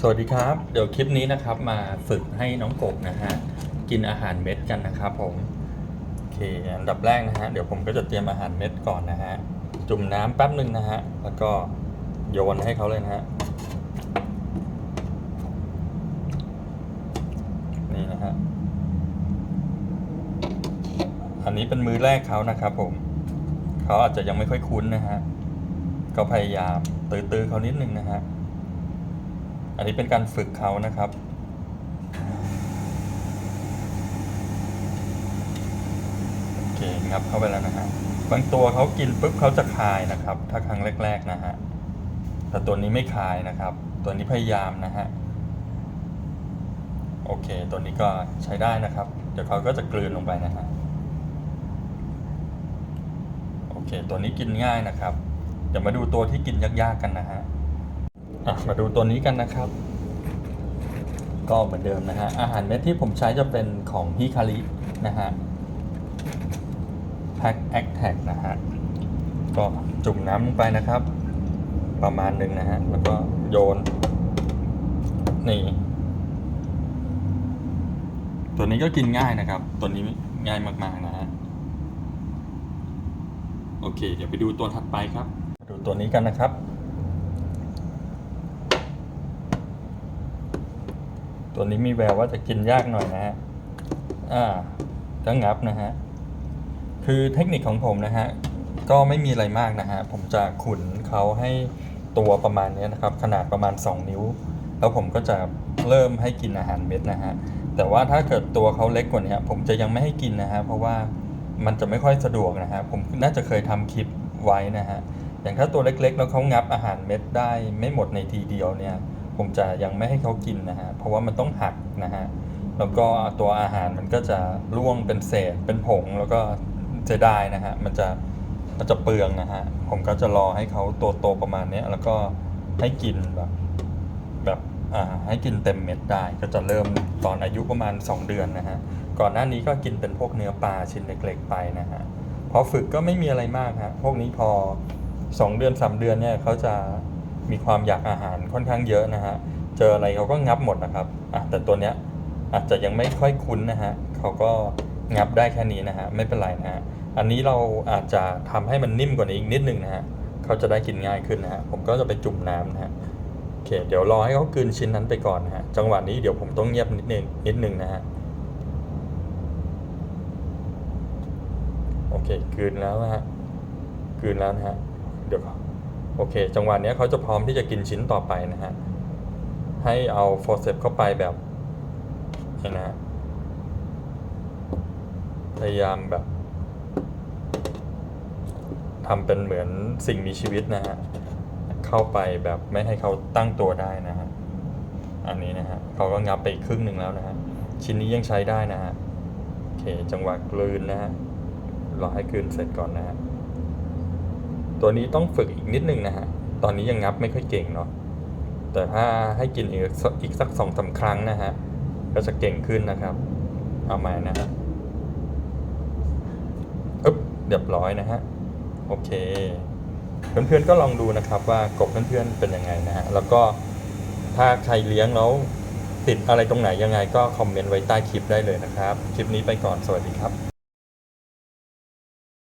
สวัสดีครับ เดี๋ยวคลิปนี้นะครับมาฝึกให้น้องกบนะฮะกินอาหารเม็ดกันนะครับผมโอเคอันดับแรกนะฮะเดี๋ยวผมก็จะเตรียมอาหารเม็ดก่อนนะฮะจุ่มน้ำแป๊บหนึ่งนะฮะแล้วก็โยนให้เขาเลยนะฮะนี่นะฮะอันนี้เป็นมือแรกเขานะครับผมเขาอาจจะยังไม่ค่อยคุ้นนะฮะก็พยายามตื้อๆเขานิดนึงนะฮะ อันนี้เป็นการฝึกเขานะครับ โอเคงับเข้าไปแล้วนะฮะบางตัวเขากินปุ๊บเขาจะคายนะครับ ถ้าครั้งแรก ๆนะฮะ แต่ตัวนี้ไม่คายนะครับ ตัวนี้พยายามนะฮะ โอเค ตัวนี้ก็ใช้ได้นะครับ เดี๋ยวเขาก็จะกลืนลงไปนะฮะ โอเค ตัวนี้กินง่ายนะครับ เดี๋ยวมาดูตัวที่กินยากๆกันนะฮะอะ มาดูตัวนี้กันนะครับ ก็เหมือนเดิมนะฮะ อาหารเม็ดที่ผมใช้จะเป็นของฮิคารินะฮะแพ็คแอคแท็กนะฮะ ก็จุ่มน้ำลงไปนะครับ ประมาณหนึ่งนะฮะ แล้วก็โยน นี่ ตัวนี้ก็กินง่ายนะครับ ตัวนี้ง่ายมากๆนะฮะ โอเค เดี๋ยวไปดูตัวถัดไปครับ ดูตัวนี้กันนะครับ ตัวนี้มีแววว่าจะกินยากหน่อยนะฮะ อ่าก็งับนะฮะ คือเทคนิคของผมนะฮะ ก็ไม่มีอะไรมากนะฮะ ผมจะขุนเขาให้ตัวประมาณนี้นะครับ ขนาดประมาณ 2 นิ้ว แล้วผมก็จะเริ่มให้กินอาหารเม็ดนะฮะ แต่ว่าถ้าเกิดตัวเขาเล็กกว่านี้ผมจะยังไม่ให้กินนะฮะ เพราะว่ามันจะไม่ค่อยสะดวกนะฮะ ผมน่าจะเคยทำคลิปไว้นะฮะ อย่างถ้าตัวเล็กๆ แล้วเขางับอาหารเม็ดได้ไม่หมดในทีเดียวเนี่ย ผมจะยังไม่ให้เขากินนะฮะเพราะว่ามันต้องหักนะฮะแล้วก็ตัวอาหารมันก็จะร่วงเป็นเศษเป็นผงแล้วก็เสียดายนะฮะมันจะมันจะเปลืองนะฮะผมก็จะรอให้เขาโตโตประมาณนี้แล้วก็ให้กินแบบแบบอ่าให้กินเต็มเม็ดได้ก็จะเริ่มตอนอายุประมาณ 2 เดือนนะฮะก่อนหน้านี้ก็กินเป็นพวกเนื้อปลาชิ้นเล็กๆไปนะฮะพอฝึกก็ไม่มีอะไรมากฮะพวกนี้พอ 2 เดือน 3 เดือนเนี่ยเขาจะ มีความอยากอาหารค่อนข้างเยอะนะฮะ เจออะไรเขาก็งับหมดนะครับอะแต่ตัวเนี้ยอาจจะยังไม่ค่อยคุ้นนะฮะเขาก็งับได้แค่นี้นะฮะไม่เป็นไรนะฮะอันนี้เราอาจจะทำให้มันนิ่มกว่านี้อีกนิดนึงนะฮะเขาจะได้กินง่ายขึ้นนะฮะผมก็จะไปจุ่มน้ำนะฮะโอเคเดี๋ยวรอให้เขากืนชิ้นนั้นไปก่อนนะฮะจังหวะนี้เดี๋ยวผมต้องเงียบนิดนึงนิดนึงนะฮะโอเคกืนแล้วนะฮะกืนแล้วนะฮะเดี๋ยวก่อน โอเค จังหวะเนี้ยเขาจะพร้อมที่จะกินชิ้นต่อไปนะฮะ ให้เอาโฟร์เซปเข้าไปแบบนี่นะฮะพยายามแบบทำเป็นเหมือนสิ่งมีชีวิตนะฮะ เข้าไปแบบไม่ให้เขาตั้งตัวได้นะฮะ อันนี้นะฮะเขาก็งับไปครึ่งหนึ่งแล้วนะฮะ ชิ้นนี้ยังใช้ได้นะฮะ โอเค จังหวะกลืนนะฮะ รอให้กลืนเสร็จก่อนนะฮะ ตัวนี้ต้องฝึกอีกนิดนึงนะฮะ ตอนนี้ยังงับไม่ค่อยเก่งเนาะ แต่ถ้าให้กินอีกสักอีกสักสองสาครั้งนะฮะ ก็จะเก่งขึ้นนะครับ เอาใหม่นะฮะอึ๊บเรียบร้อยนะฮะ โอเค เพื่อนๆก็ลองดูนะครับว่ากบเพื่อนๆเป็นยังไงนะฮะ แล้วก็ถ้าใครเลี้ยงแล้วติดอะไรตรงไหนยังไงก็คอมเมนต์ไว้ใต้คลิปได้เลยนะครับ คลิปนี้ไปก่อน สวัสดีครับ